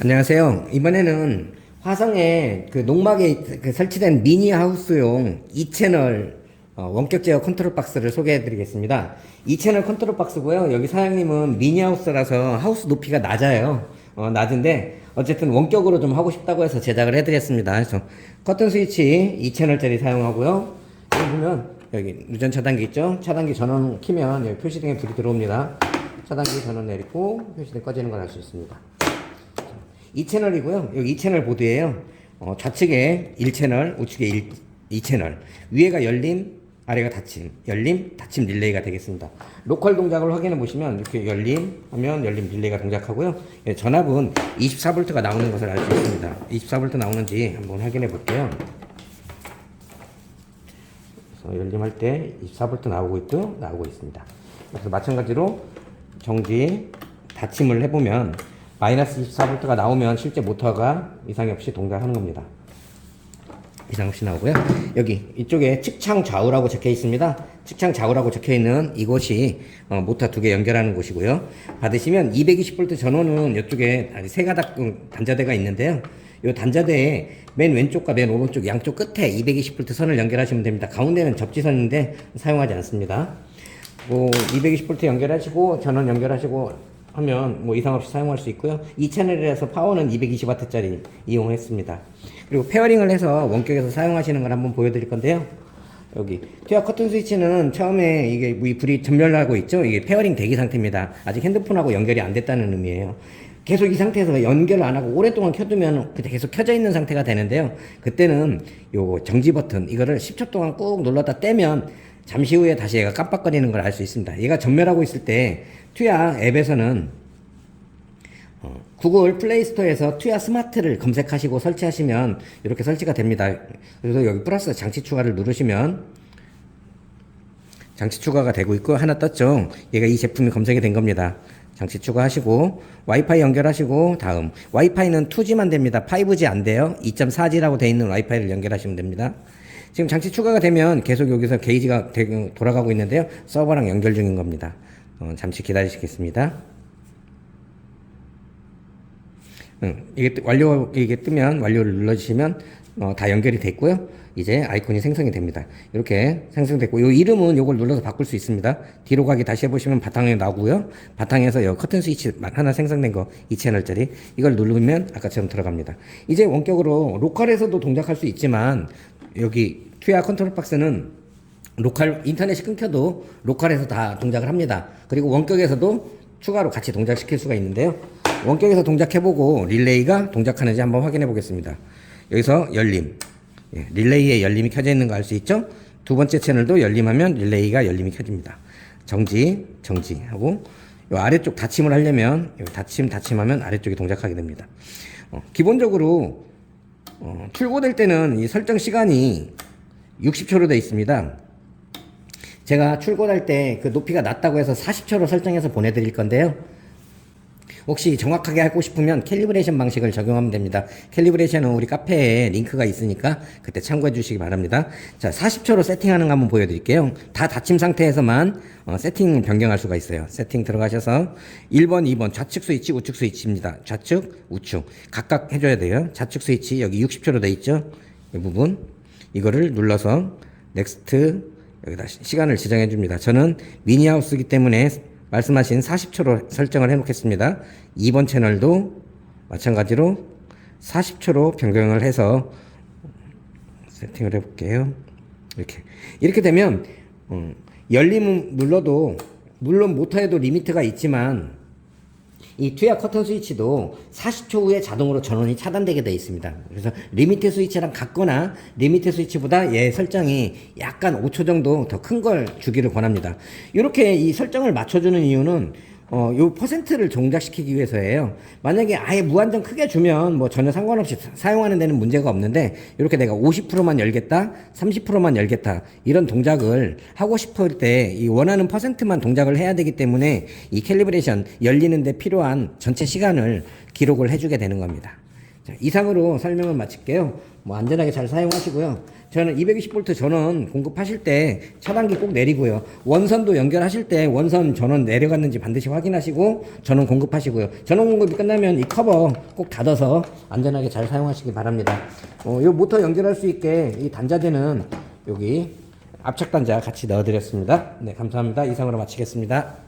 안녕하세요. 이번에는 화성에 그 농막에 그 설치된 미니 하우스용 2채널 어, 원격 제어 컨트롤 박스를 소개해 드리겠습니다. 2채널 컨트롤 박스고요. 여기 사장님은 미니 하우스라서 하우스 높이가 낮아요. 어, 낮은데 어쨌든 원격으로 좀 하고 싶다고 해서 제작을 해 드렸습니다. 그래서 커튼 스위치 2채널짜리 사용하고요. 여기 보면 여기 유전 차단기 있죠? 차단기 전원 키면 여기 표시등에 불이 들어옵니다. 차단기 전원 내리고 표시등 꺼지는 걸 알 수 있습니다. 2채널이고요. 여기 2채널 보드예요. 어, 좌측에 1채널, 우측에 1, 2채널. 위에가 열림, 아래가 닫힘. 열림, 닫힘 릴레이가 되겠습니다. 로컬 동작을 확인해 보시면 이렇게 열림 하면 열림 릴레이가 동작하고요. 예, 전압은 24V가 나오는 것을 알 수 있습니다. 24V 나오는지 한번 확인해 볼게요. 열림할 때 24V 나오고 있고 나오고 있습니다. 그래서 마찬가지로 정지 닫힘을 해보면 마이너스 24V가 나오면 실제 모터가 이상 없이 동작하는 겁니다. 이상 없이 나오고요. 여기 이쪽에 측창 좌우라고 적혀 있습니다. 측창 좌우라고 적혀 있는 이곳이 어, 모터 두 개 연결하는 곳이고요. 받으시면 220V 전원은 이쪽에 세 가닥 음, 단자대가 있는데요. 이 단자대에 맨 왼쪽과 맨 오른쪽 양쪽 끝에 220V 선을 연결하시면 됩니다. 가운데는 접지선인데 사용하지 않습니다. 뭐 220V 연결하시고 전원 연결하시고 하면 뭐 이상 없이 사용할 수 있고요. 이 채널이라서 파워는 220W짜리 이용했습니다. 그리고 페어링을 해서 원격에서 사용하시는 걸 한번 보여드릴 건데요. 여기 투야 커튼 스위치는 처음에 이게 이 불이 전멸하고 있죠. 이게 페어링 대기 상태입니다. 아직 핸드폰하고 연결이 안 됐다는 의미예요. 계속 이 상태에서 연결을 안 하고 오랫동안 켜두면 그때 계속 켜져 있는 상태가 되는데요. 그때는 요 정지 버튼 이거를 10초 동안 꾹 눌렀다 떼면 잠시 후에 다시 얘가 깜빡거리는 걸 알 수 있습니다. 얘가 전멸하고 있을 때 투야 앱에서는 어, 구글 플레이스토어에서 투야 스마트를 검색하시고 설치하시면 이렇게 설치가 됩니다. 그래서 여기 플러스 장치 추가를 누르시면 장치 추가가 되고 있고 하나 떴죠. 얘가 이 제품이 검색이 된 겁니다. 장치 추가하시고 와이파이 연결하시고 다음 와이파이는 2G만 됩니다. 5G 안 돼요. 2.4G라고 돼 있는 와이파이를 연결하시면 됩니다. 지금 장치 추가가 되면 계속 여기서 게이지가 되- 돌아가고 있는데요. 서버랑 연결 중인 겁니다. 어, 잠시 기다리시겠습니다. 응, 이게 뜨- 완료 이게 뜨면 완료를 눌러주시면 어, 다 연결이 됐고요. 이제 아이콘이 생성이 됩니다. 이렇게 생성됐고 이 이름은 이걸 눌러서 바꿀 수 있습니다. 뒤로 가기 다시 해보시면 바탕에 나오고요. 바탕에서 여 커튼 스위치 하나 생성된 거 2채널짜리 이걸 누르면 아까처럼 들어갑니다. 이제 원격으로 로컬에서도 동작할 수 있지만 여기 투야 컨트롤 박스는 로컬 인터넷이 끊겨도 로컬에서 다 동작을 합니다. 그리고 원격에서도 추가로 같이 동작시킬 수가 있는데요. 원격에서 동작해보고 릴레이가 동작하는지 한번 확인해 보겠습니다. 여기서 열림, 예, 릴레이에 열림이 켜져 있는 거 알 수 있죠? 두 번째 채널도 열림하면 릴레이가 열림이 켜집니다. 정지, 정지하고 요 아래쪽 닫힘을 하려면 요 닫힘, 닫힘하면 아래쪽이 동작하게 됩니다. 어, 기본적으로 어, 출고될 때는 이 설정 시간이 60초로 되어 있습니다. 제가 출고할 때 그 높이가 낮다고 해서 40초로 설정해서 보내드릴 건데요. 혹시 정확하게 하고 싶으면 캘리브레이션 방식을 적용하면 됩니다. 캘리브레이션은 우리 카페에 링크가 있으니까 그때 참고해 주시기 바랍니다. 자, 40초로 세팅하는 거 한번 보여드릴게요. 다 닫힘 상태에서만 어, 세팅 변경할 수가 있어요. 세팅 들어가셔서 1번, 2번 좌측 스위치, 우측 스위치입니다. 좌측, 우측 각각 해줘야 돼요. 좌측 스위치 여기 60초로 돼 있죠. 이 부분 이거를 눌러서 넥스트 여기다 시- 시간을 지정해 줍니다. 저는 미니하우스이기 때문에 말씀하신 40초로 설정을 해 놓겠습니다. 2번 채널도 마찬가지로 40초로 변경을 해서 세팅을 해 볼게요. 이렇게. 이렇게 되면 음, 열림은 눌러도 물론 모터에도 리미트가 있지만 이 투야 커튼 스위치도 40초 후에 자동으로 전원이 차단되게 되어 있습니다. 그래서 리미트 스위치랑 같거나 리미트 스위치보다 얘 설정이 약간 5초 정도 더 큰 걸 주기를 권합니다. 이렇게 이 설정을 맞춰주는 이유는 어, 요 퍼센트를 동작시키기 위해서예요. 만약에 아예 무한정 크게 주면 뭐 전혀 상관없이 사- 사용하는 데는 문제가 없는데 이렇게 내가 50%만 열겠다, 30%만 열겠다 이런 동작을 하고 싶을 때 이 원하는 퍼센트만 동작을 해야 되기 때문에 이 캘리브레이션 열리는데 필요한 전체 시간을 기록을 해주게 되는 겁니다. 자, 이상으로 설명을 마칠게요. 뭐 안전하게 잘 사용하시고요. 저는 220V 전원 공급하실 때 차단기 꼭 내리고요. 원선도 연결하실 때 원선 전원 내려갔는지 반드시 확인하시고 전원 공급하시고요. 전원 공급이 끝나면 이 커버 꼭 닫아서 안전하게 잘 사용하시기 바랍니다. 어, 이 모터 연결할 수 있게 이 단자대는 여기 압착 단자 같이 넣어드렸습니다. 네, 감사합니다. 이상으로 마치겠습니다.